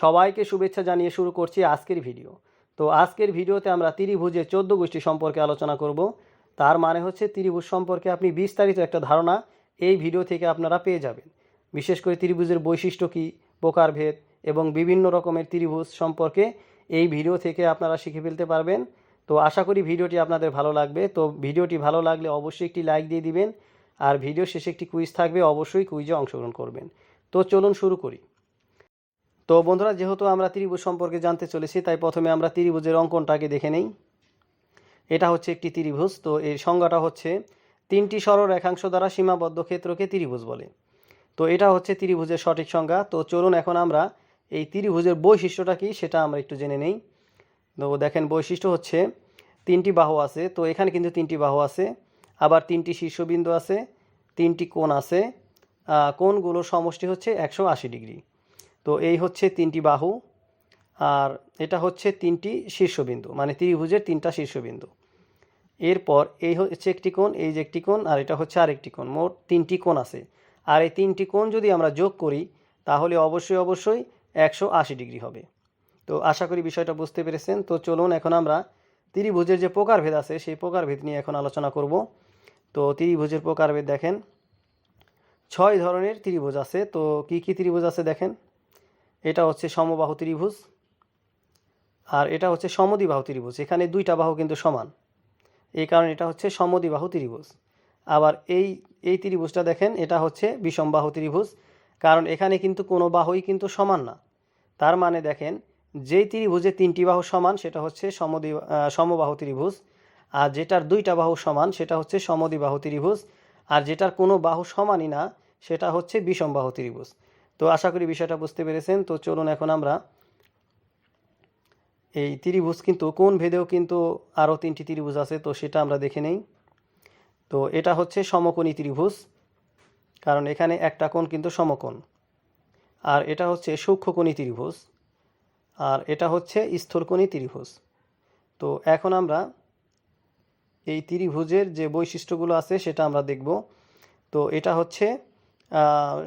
সবাইকে শুভেচ্ছা জানিয়ে শুরু করছি আজকের ভিডিও। তো আজকের ভিডিওতে আমরা ত্রিভুজের চোদ্দ গোষ্ঠী সম্পর্কে আলোচনা করব। তার মানে হচ্ছে ত্রিভুজ সম্পর্কে আপনি বিস্তারিত একটা ধারণা এই ভিডিও থেকে আপনারা পেয়ে যাবেন। বিশেষ করে ত্রিভুজের বৈশিষ্ট্য কী, প্রকারভেদ এবং বিভিন্ন রকমের ত্রিভুজ সম্পর্কে এই ভিডিও থেকে আপনারা শিখে ফেলতে পারবেন। তো আশা করি ভিডিওটি আপনাদের ভালো লাগবে। তো ভিডিওটি ভালো লাগলে অবশ্যই একটি লাইক দিয়ে দিবেন। আর ভিডিও শেষে একটি কুইজ থাকবে, অবশ্যই কুইজে অংশগ্রহণ করবেন। তো চলুন শুরু করি। তো বন্ধুরা, যেহেতু আমরা ত্রিভুজ সম্পর্কে জানতে চলেছি, তাই প্রথমে আমরা ত্রিভুজের অঙ্কনটাকে দেখে নেই। এটা হচ্ছে একটি ত্রিভুজ, তো এর সংজ্ঞাটা হচ্ছে তিনটি সরল রেখাংশ দ্বারা সীমাবদ্ধ ক্ষেত্রকে ত্রিভুজ বলে। তো এটা হচ্ছে ত্রিভুজের সঠিক সংজ্ঞা। তো চলুন এখন আমরা এই ত্রিভুজের বৈশিষ্ট্যটা কি সেটা আমরা একটু জেনে নেই। তো দেখেন, বৈশিষ্ট্য হচ্ছে তিনটি বাহু আছে, তো এখানে কিন্তু তিনটি বাহু আছে। আবার তিনটি শীর্ষবিন্দু আছে, তিনটি কোণ আছে। কোণগুলোর সমষ্টি হচ্ছে একশো আশি ডিগ্রি। তো এই হচ্ছে তিনটি বাহু, আর এটা হচ্ছে তিনটি শীর্ষবিন্দু মানে ত্রিভুজের তিনটা শীর্ষবিন্দু। এরপর এই হচ্ছে একটি কোণ, এই যে একটি কোণ, আর এটা হচ্ছে আরেকটি কোণ, মোট তিনটি কোণ আছে। আর এই তিনটি কোণ যদি আমরা যোগ করি, তাহলে অবশ্যই অবশ্যই একশো আশি ডিগ্রি হবে। তো আশা করি বিষয়টা বুঝতে পেরেছেন। তো চলুন এখন আমরা ত্রিভুজের যে প্রকারভেদ আছে, সেই প্রকারভেদ নিয়ে এখন আলোচনা করব। তো ত্রিভুজের প্রকারভেদ দেখেন, ছয় ধরনের ত্রিভুজ আছে। তো কি কি ত্রিভুজ আছে দেখেন? এটা হচ্ছে সমবাহু ত্রিভুজ আর এটা হচ্ছে সমদ্বিবাহু ত্রিভুজ। এখানে দুইটা বাহু কিন্তু সমান। এই কারণে এটা হচ্ছে সমদ্বিবাহু ত্রিভুজ। আবার এই এই ত্রিভুজটা দেখেন এটা হচ্ছে বিষমবাহু ত্রিভুজ। কারণ এখানে কিন্তু কোনো বাহুই কিন্তু সমান না। তার মানে দেখেন যেই ত্রিভুজে তিনটি বাহু সমান সেটা হচ্ছে সমদ্বি আহ, সমবাহু ত্রিভুজ। আর যেটার দুইটা বাহু সমান সেটা হচ্ছে সমদ্বিবাহু ত্রিভুজ। আর যেটার কোনো বাহু সমানই না সেটা হচ্ছে বিষমবাহু ত্রিভুজ। তো আশা করি বিষয়টা বুঝতে পেরেছেন। তো চলুন এখন আমরা এই ত্রিভুজ কিন্তু, কোন ভেদেও কিন্তু আরও তিনটি ত্রিভুজ আছে, তো সেটা আমরা দেখে নেই। তো এটা হচ্ছে সমকোণী ত্রিভুজ, কারণ এখানে একটা কোণ কিন্তু সমকোণ। আর এটা হচ্ছে সূক্ষ্মকোণী ত্রিভুজ, আর এটা হচ্ছে স্থূলকোণী ত্রিভুজ। তো এখন আমরা এই ত্রিভুজের যে বৈশিষ্ট্যগুলো আছে, সেটা আমরা দেখব। তো এটা হচ্ছে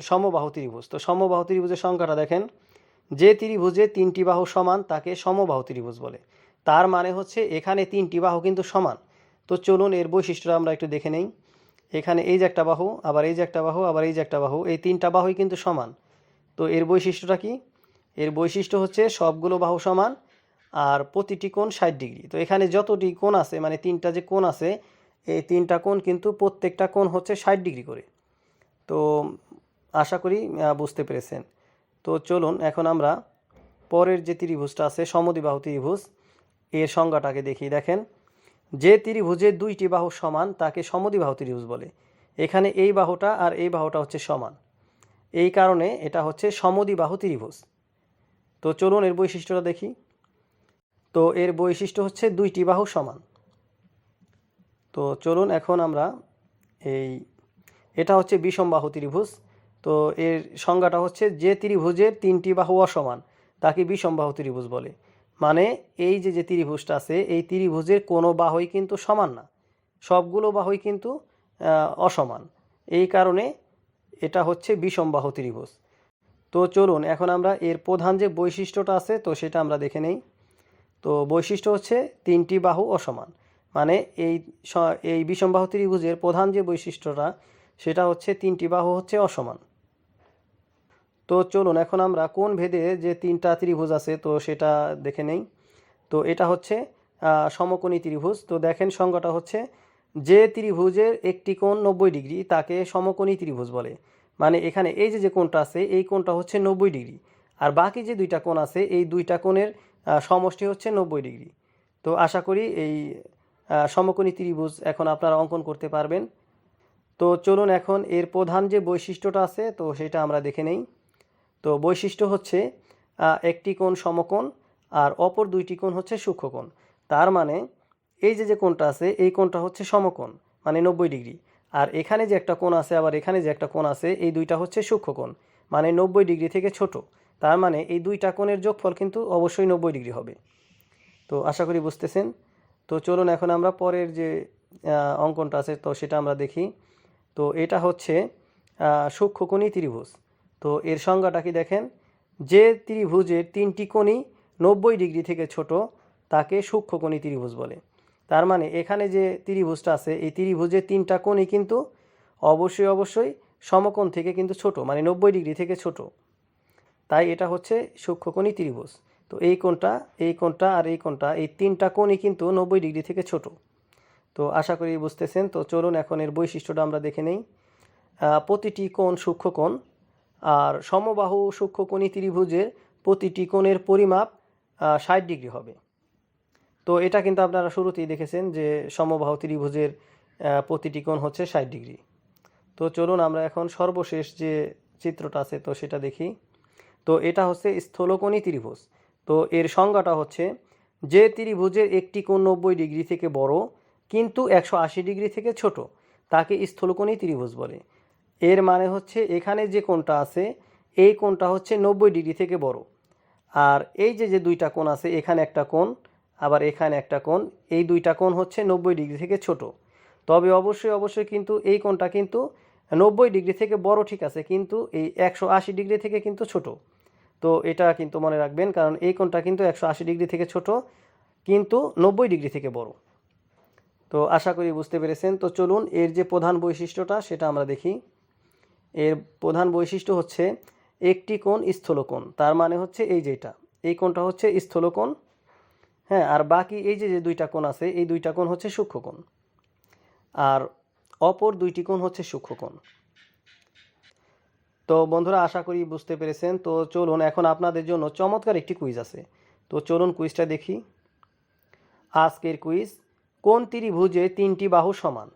সমবাহু ত্রিভুজ। তো সমবাহু ত্রিভুজের সংখ্যাটা দেখেন। যে ত্রিভুজে তিনটি বাহু সমান, তাকে সমবাহু ত্রিভুজ বলে। তার মানে হচ্ছে এখানে তিনটি বাহু কিন্তু সমান। তো চলুন এর বৈশিষ্ট্যটা আমরা একটু দেখে নেই। এখানে এই যে একটা বাহু, আবার এই যে একটা বাহু, আবার এই যে একটা বাহু, এই তিনটা বাহুই কিন্তু সমান। তো এর বৈশিষ্ট্যটা কি? এর বৈশিষ্ট্য হচ্ছে সবগুলো বাহু সমান আর প্রতিটি কোণ ষাট ডিগ্রি। তো এখানে যতটি কোণ আছে মানে তিনটা যে কোণ আছে, এই তিনটা কোণ কিন্তু প্রত্যেকটা কোণ হচ্ছে ষাট ডিগ্রি করে। তো আশা করি বুঝতে পেরেছেন। তো চলুন, এখন আমরা পরের যে ত্রিভুজটা আছে, সমদ্বিবাহু ত্রিভুজ, এর সংজ্ঞাটাকে দেখি। দেখেন, যে ত্রিভুজের দুইটি বাহু সমান, তাকে সমদ্বিবাহু ত্রিভুজ বলে। এখানে এই বাহুটা আর এই বাহুটা হচ্ছে সমান। এই কারণে এটা হচ্ছে সমদ্বিবাহু ত্রিভুজ। তো চলুন, এর বৈশিষ্ট্যটা দেখি। তো এর বৈশিষ্ট্য হচ্ছে দুইটি বাহু সমান। তো চলুন, এখন আমরা এই এটা হচ্ছে বিষমবাহু ত্রিভুজ। তো এর সংজ্ঞাটা হচ্ছে যে ত্রিভুজের তিনটি বাহু অসমান, তাকে বিষমবাহু ত্রিভুজ বলে। মানে এই যে যে ত্রিভুজটা আছে, এই ত্রিভুজের কোনো বাহুই কিন্তু সমান না। সবগুলো বাহুই কিন্তু অসমান। এই কারণে এটা হচ্ছে বিষমবাহু ত্রিভুজ। তো চলুন, এখন আমরা এর প্রধান যে বৈশিষ্ট্যটা আছে, তো সেটা আমরা দেখে নেই। তো বৈশিষ্ট্য হচ্ছে তিনটি বাহু অসমান। মানে এই এই বিষমবাহু ত্রিভুজের প্রধান যে বৈশিষ্ট্যটা সেটা হচ্ছে তিনটি বাহু হচ্ছে অসমান। তো চলুন, এখন আমরা কোন ভেদে যে তিনটা ত্রিভুজ আছে, তো সেটা দেখে নেই। তো এটা হচ্ছে সমকোণী ত্রিভুজ। তো দেখেন সংজ্ঞাটা হচ্ছে, যে ত্রিভুজের একটি কোণ নব্বই ডিগ্রি, তাকে সমকোণী ত্রিভুজ বলে। মানে এখানে এই যে যে কোণটা আছে, এই কোণটা হচ্ছে নব্বই ডিগ্রি। আর বাকি যে দুইটা কোণ আছে, এই দুইটা কোণের সমষ্টি হচ্ছে নব্বই ডিগ্রি। তো আশা করি এই সমকোণী ত্রিভুজ এখন আপনারা অঙ্কন করতে পারবেন। তো চলুন এখন এর প্রধান যে বৈশিষ্ট্যটা আছে, তো সেটা আমরা দেখে নেই। তো বৈশিষ্ট্য হচ্ছে একটি কোণ সমকোণ আর অপর দুইটি কোণ হচ্ছে সূক্ষ্মকোণ। তার মানে এই যে যে কোণটা আছে, এই কোণটা হচ্ছে সমকোণ মানে নব্বই ডিগ্রি। আর এখানে যে একটা কোণ আছে, আবার এখানে যে একটা কোণ আছে, এই দুইটা হচ্ছে সূক্ষ্মকোণ মানে নব্বই ডিগ্রি থেকে ছোট। তার মানে এই দুইটা কোণের যোগফল কিন্তু অবশ্যই নব্বই ডিগ্রি হবে। তো আশা করি বুঝতেছেন। তো চলুন এখন আমরা পরের যে অঙ্কনটা আছে, তো সেটা আমরা দেখি। তো এটা হচ্ছে সূক্ষ্মকোণী ত্রিভুজ। তো এর সংজ্ঞাটা কি দেখেন? যে ত্রিভুজের তিনটি কোণই নব্বই ডিগ্রি থেকে ছোট, তাকে সূক্ষ্মকোণী ত্রিভুজ বলে। তার মানে এখানে যে ত্রিভুজটা আছে, এই ত্রিভুজের তিনটা কোণই কিন্তু অবশ্যই অবশ্যই সমকোণ থেকে কিন্তু ছোট মানে নব্বই ডিগ্রি থেকে ছোট। তাই এটা হচ্ছে সূক্ষ্মকোণী ত্রিভুজ। তো এই কোণটা এই কোণটা আর এই কোণটা, এই তিনটা কোণই কিন্তু নব্বই ডিগ্রি থেকে ছোট। তো আশা করি বুঝতেছেন। তো চলুন এখন এর বৈশিষ্ট্যটা আমরা দেখে নেই। প্রতিটি কোণ সূক্ষ্মকোণ আর সমবাহু সূক্ষ্মকোণী ত্রিভুজের প্রতিটি কোণের পরিমাপ ষাট ডিগ্রি হবে। তো এটা কিন্তু আপনারা শুরুতেই দেখেছেন যে সমবাহু ত্রিভুজের প্রতিটি কোণ হচ্ছে ষাট ডিগ্রি। তো চলুন আমরা এখন সর্বশেষ যে চিত্রটা আছে, তো সেটা দেখি। তো এটা হচ্ছে স্থলকোণী ত্রিভুজ। তো এর সংজ্ঞাটা হচ্ছে, যে ত্রিভুজের একটি কোণ নব্বই ডিগ্রি থেকে বড় কিন্তু একশো আশি ডিগ্রি থেকে ছোট, তাকে স্থলকোণী ত্রিভুজ বলে। এর মানে হচ্ছে এখানে যে কোণটা আছে, এই কোণটা হচ্ছে নব্বই ডিগ্রি থেকে বড়। আর এই যে যে দুইটা কোণ আছে, এখানে একটা কোণ, আবার এখানে একটা কোণ, এই দুইটা কোণ হচ্ছে নব্বই ডিগ্রি থেকে ছোট। তবে অবশ্যই অবশ্যই কিন্তু এই কোণটা কিন্তু নব্বই ডিগ্রি থেকে বড় ঠিক আছে, কিন্তু এই একশো আশি ডিগ্রি থেকে কিন্তু ছোট। তো এটা কিন্তু মনে রাখবেন, কারণ এই কোণটা কিন্তু একশো আশি ডিগ্রি থেকে ছোট, কিন্তু নব্বই ডিগ্রি থেকে বড়। তো আশা করি বুঝতে পেরেছেন। তো চলুন, এর যে প্রধান বৈশিষ্ট্যটা সেটা আমরা দেখি। এর প্রধান বৈশিষ্ট্য হচ্ছে একটি কোণ স্থলকোণ, তার মানে হচ্ছে এই যেটা এই কোণটা হচ্ছে স্থলকোণ হ্যাঁ আর বাকি এই যে যে দুইটা কোণ আছে, এই দুইটা কোণ হচ্ছে সূক্ষ্মকোণ, আর অপর দুইটি কোণ হচ্ছে সূক্ষ্মকোণ। তো বন্ধুরা, আশা করি বুঝতে পেরেছেন। তো চলুন, এখন আপনাদের জন্য চমৎকার একটি কুইজ আছে। তো চলুন কুইজটা দেখি। আজকের কুইজ কোন ত্রিভুজে তিনটি বাহু সমান?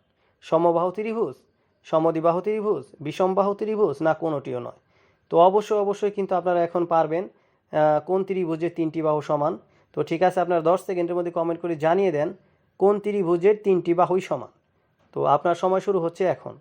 সমবাহু ত্রিভুজ সমদিবাহু ত্রিভুজ, বিষমবাহু ত্রিভুজ না কোনোটিও নয়? তো অবশ্যই অবশ্যই কিন্তু আপনারা এখন পারবেন কোন ত্রিভুজের তিনটি বাহু সমান? তো ঠিক আছে, আপনারা দশ সেকেন্ডের মধ্যে কমেন্ট করে জানিয়ে দেন, কোন ত্রিভুজের তিনটি বাহুই সমান? তো আপনার সময় শুরু হচ্ছে এখন।